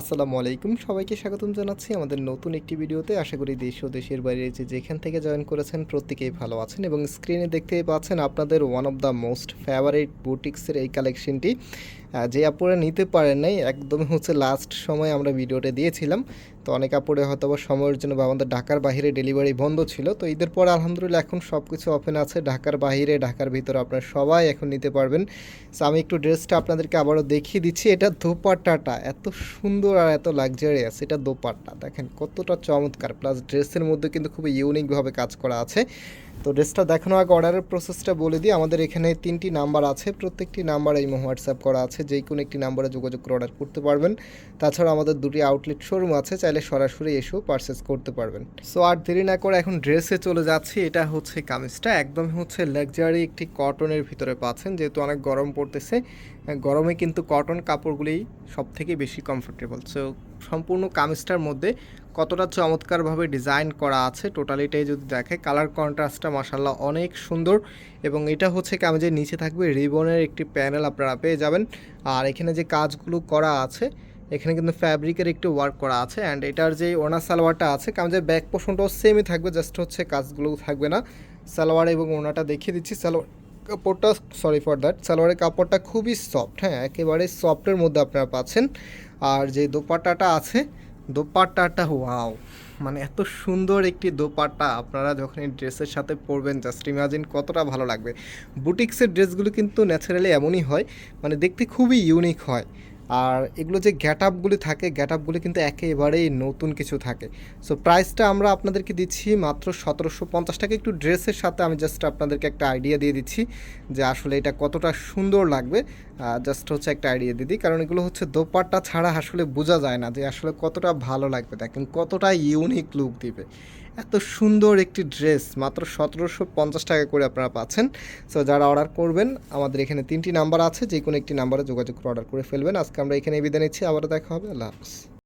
আসসালামু আলাইকুম। সবাইকে স্বাগতম জানাচ্ছি আমাদের নতুন একটি ভিডিওতে। আশা করি দেশ ও দেশের বাইরে যে যেখান থেকে জয়েন করেছেন প্রত্যেকেই ভালো আছেন এবং স্ক্রিনে দেখতে পাচ্ছেন আপনাদের one of the most favourite বুটিক্সের এই কালেকশনটি যে আপনারা নিতে পারেন নাই একদম হচ্ছে লাস্ট সময় আমরা ভিডিওটা দিয়েছিলাম। তো অনেক আপুরে হয়তো বা সময়ের জন্য বা আমাদের ঢাকার বাহিরে ডেলিভারি বন্ধ ছিল। তো ঈদের পর আলহামদুলিল্লাহ এখন সব কিছু ওপেন আছে। ঢাকার বাহিরে, ঢাকার ভিতরে আপনারা সবাই এখন নিতে পারবেন। সো আমি একটু ড্রেসটা আপনাদেরকে আবারও দেখিয়ে দিচ্ছি। এটা দোপাট্টাটা এত সুন্দর আর এত লাক্সারিয়াস এটা দোপাট্টা। দেখেন কতটা চমৎকার। প্লাস ড্রেসের মধ্যে কিন্তু খুব ইউনিকভাবে কাজ করা আছে। তো ড্রেসটা দেখানো আগে অর্ডারের প্রসেসটা বলে দিই। আমাদের এখানে তিনটি নাম্বার আছে। প্রত্যেকটি নাম্বার এই হোয়াটসঅ্যাপ করা আছে। যে কোনো একটি নাম্বারে যোগাযোগ করে অর্ডার করতে পারবেন। তাছাড়া আমাদের দুটি আউটলেট শোরুম আছে। চাইলে সরাসরি এসেও পারচেস করতে পারবেন। সো আর দেরি না করে এখন ড্রেসে চলে যাচ্ছি। এটা হচ্ছে কামিজটা। একদম হচ্ছে লাক্সারি একটি কটনের ভিতরে পাচ্ছেন। যেহেতু অনেক গরম পড়তেছে গরমে কিন্তু কটন কাপড়গুলি সব থেকে বেশি কমফোর্টেবল সো সম্পূর্ণ কামিজটার মধ্যে কতটা চমৎকারভাবে ডিজাইন করা আছে টোটালিটাই যদি দেখে, কালার কন্ট্রাস্টটা মাসাল্লাহ অনেক সুন্দর এবং এটা হচ্ছে কামিজের নিচে থাকবে রিবনের একটি প্যানেল আপনারা পেয়ে যাবেন। আর এখানে যে কাজগুলো করা আছে, এখানে কিন্তু ফ্যাব্রিকের একটু ওয়ার্ক করা আছে অ্যান্ড এটার যে ওনা সালোয়ারটা আছে কামিজের ব্যাক পোর্শনটাও সেমই থাকবে জাস্ট হচ্ছে কাজগুলো থাকবে না। সালোয়ার এবং ওনাটা দেখিয়ে দিচ্ছি, সালোয়ার কাপড়টা সরি ফর দ্যাট সালোয়ারের কাপড়টা খুবই সফট হ্যাঁ একেবারে সফটের মধ্যে আপনারা পাচ্ছেন। আর যে দোপাট্টাটা আছে দোপাট্টাটা, ওয়াও। মানে এত সুন্দর একটি দোপাট্টা। আপনারা যখন এই ড্রেসের সাথে পরবেন জাস্ট ইমাজিন কতটা ভালো লাগবে। বুটিক্সের ড্রেসগুলো কিন্তু ন্যাচারালি এমনই হয় মানে দেখতে খুবই ইউনিক হয়। আর এগুলো যে গ্যাট আপগুলি থাকে গ্যাট আপগুলি কিন্তু একেবারেই নতুন কিছু থাকে। সো প্রাইসটা আমরা আপনাদেরকে দিচ্ছি মাত্র সতেরোশো পঞ্চাশ টাকা। একটু ড্রেসের সাথে আমি জাস্ট আপনাদেরকে একটা আইডিয়া দিয়ে দিচ্ছি যে আসলে এটা কতটা সুন্দর লাগবে। জাস্ট হচ্ছে একটা আইডিয়া দিয়ে দিই। কারণ এগুলো হচ্ছে দোপাট্টা ছাড়া আসলে বোঝা যায় না যে আসলে কতটা ভালো লাগবে। দেখেন কতটা ইউনিক লুক দিবে। এত সুন্দর একটি ড্রেস, মাত্র সতেরোশো পঞ্চাশ টাকা করে আপনারা পাচ্ছেন। সো যারা অর্ডার করবেন, আমাদের এখানে তিনটি নাম্বার আছে যে কোনো একটি নাম্বারে যোগাযোগ করে অর্ডার করে ফেলবেন। আজকে আমরা এখানে বিদায় নিচ্ছি, আবারও দেখা হবে, আল্লাহ হাফিজ।